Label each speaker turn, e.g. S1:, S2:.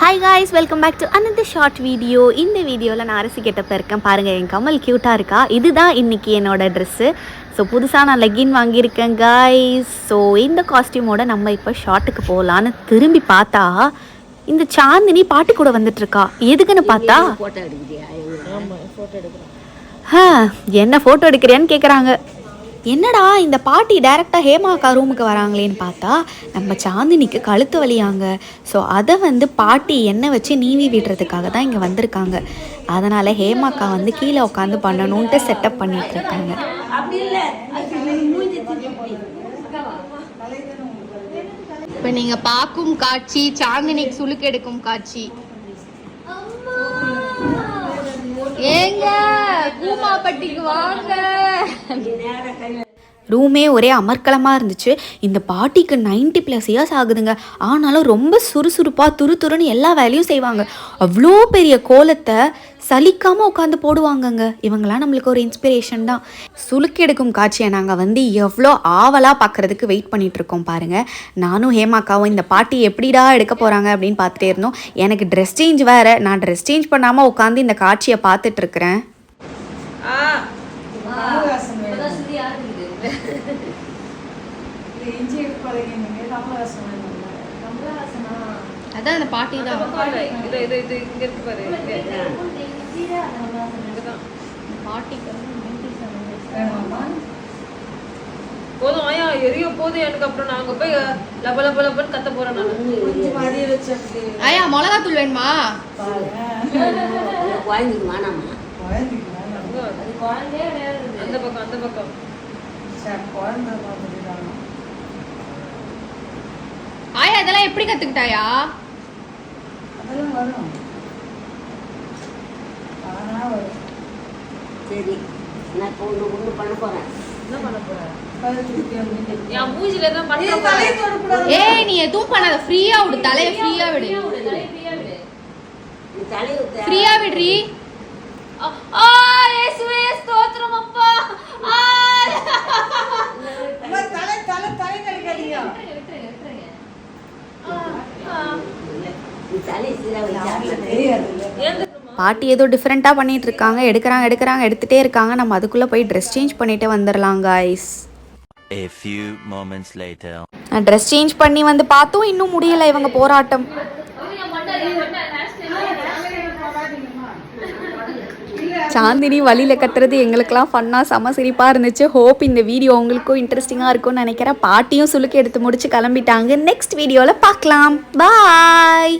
S1: Hi guys welcome back to another short video இந்த வீடியோவில் நான் அரசி கெட்டப்ப இருக்கேன். பாருங்கள் என் கமல் க்யூட்டாக இருக்கா? இதுதான் இன்னைக்கு என்னோட ட்ரெஸ்ஸு ஸோ புதுசாக நான் லெக்கின் வாங்கியிருக்கேன் காய்ஸ் ஸோ இந்த காஸ்டியூமோட நம்ம இப்போ ஷார்ட்டுக்கு போகலான்னு திரும்பி பார்த்தா இந்த சாந்தினி பாட்டு கூட வந்துட்டு இருக்கா? எதுக்குன்னு பார்த்தா? என்ன ஃபோட்டோ எடுக்கிறியான்னு கேட்குறாங்க என்னடா இந்த பாட்டி டைரெக்டாக ஹேமா அக்கா ரூமுக்கு வராங்களேன்னு பார்த்தா நம்ம சாந்தினிக்கு கழுத்து வலியாங்க. ஸோ அதை வந்து பாட்டி எண்ணெய் வச்சு நீவி விடுறதுக்காக தான் இங்கே வந்திருக்காங்க. அதனால் ஹேமா அக்கா வந்து கீழே உட்காந்து பண்ணணுன்ட்டு செட்டப் பண்ணிட்டு இருக்காங்க.
S2: இப்ப நீங்க பார்க்கும் காட்சி சாந்தினிக்கு சுளுக்கு எடுக்கும் காட்சி. ஏங்க பூமாப்பட்டிக்கு வாங்க.
S1: ரூமே ஒரே அமர்க்கலமாக இருந்துச்சு. இந்த பாட்டிக்கு 90 ப்ளஸ் இயர்ஸ் ஆகுதுங்க. ஆனாலும் ரொம்ப சுறுசுறுப்பாக துரு துருன்னு எல்லா வேலையும் செய்வாங்க. அவ்வளோ பெரிய கோலத்தை சலிக்காமல் உட்காந்து போடுவாங்கங்க. இவங்களாம் நம்மளுக்கு ஒரு இன்ஸ்பிரேஷன் தான். சுளுக்கு எடுக்கும் காட்சியை நாங்கள் வந்து எவ்வளோ ஆவலாக பார்க்குறதுக்கு வெயிட் பண்ணிட்டு இருக்கோம் பாருங்கள் நானும் ஹேமாக்காவும் இந்த பாட்டி எப்படிடா எடுக்க போகிறாங்க அப்படின்னு பார்த்துட்டே இருந்தோம். எனக்கு ட்ரெஸ் சேஞ்ச் வேறு. நான் ட்ரெஸ் சேஞ்ச் பண்ணாமல் உட்காந்து இந்த காட்சியை பார்த்துட்டு இருக்கிறேன்.
S2: அதான் அந்த பாட்டி தான்.
S3: இது இது இது இங்க இருக்கு பாரு. போதும் ஆயா எரிய போதும் எனக்கு அப்புறம் நான் அங்க போய் லப லப லபன்னு கத்த போறேன் நான்.
S2: ஐயா மிளகாத்தூள் வேணுமா?
S4: குழந்தைக்கு வேணாமா?
S3: அந்த பக்கம் அந்த பக்கம்.
S2: ஆயா இதெல்லாம் எப்படி கத்துக்கிட்டாயா?
S4: சரி நான் இப்போ ஒன்று ஒன்று பண்ண போகிறேன்
S3: என்ன பண்ண போற? என் மூஞ்சில தான்
S2: ஏய் நீ எதுவும் பண்ணாத. ஃப்ரீயா விடு தலைய ஃப்ரீயா விடு
S4: நீ தலையை
S2: ஃப்ரீயா விடுறி.
S3: ஆ இயேசுவே ஸ்தோத்திரம் அப்பா. ஆ. ஏன்
S1: பாட்டி ஏதோ டிஃப்ரெண்ட்டாக பண்ணிட்டு இருக்காங்க எடுக்கிறாங்க எடுக்கிறாங்க எடுத்துகிட்டே இருக்காங்க. நம்ம அதுக்குள்ளே போய் ட்ரெஸ் சேஞ்ச் பண்ணிட்டு வந்துடலாம்
S5: later.
S1: நான் ட்ரெஸ் சேஞ்ச் பண்ணி வந்து பார்த்தோம். இன்னும் முடியலை இவங்க போராட்டம். சாந்தினி வழியில் கத்துறது எங்களுக்கெல்லாம் ஃபன்னாக செம சிரிப்பாக இருந்துச்சு. ஹோப் இந்த வீடியோ உங்களுக்கும் இன்ட்ரெஸ்டிங்காக இருக்கும்னு நினைக்கிறேன். பாட்டியும் சுளுக்கு எடுத்து முடிச்சு கிளம்பிட்டாங்க. நெக்ஸ்ட் வீடியோவில் பார்க்கலாம். பாய்